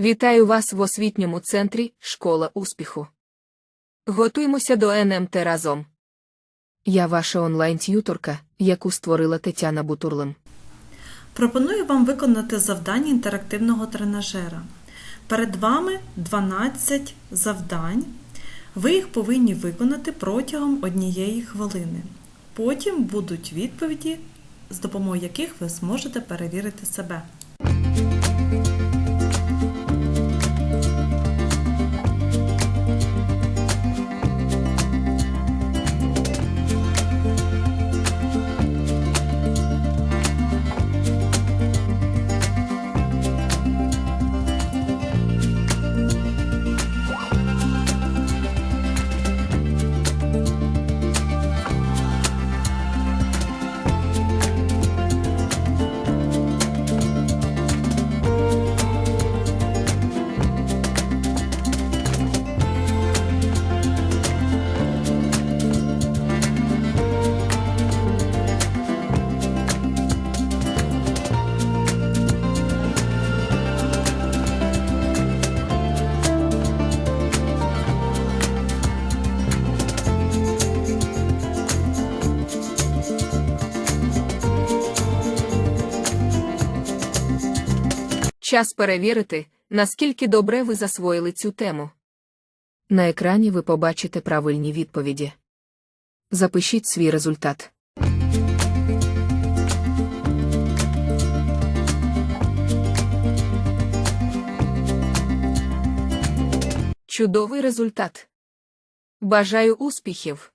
Вітаю вас в освітньому центрі Школа успіху. Готуємося до НМТ разом. Я ваша онлайн-т'юторка, яку створила Тетяна Бутурлим. Пропоную вам виконати завдання інтерактивного тренажера. Перед вами 12 завдань. Ви їх повинні виконати протягом однієї хвилини. Потім будуть відповіді, з допомогою яких ви зможете перевірити себе. Час перевірити, наскільки добре ви засвоїли цю тему. На екрані ви побачите правильні відповіді. Запишіть свій результат. Чудовий результат. Бажаю успіхів!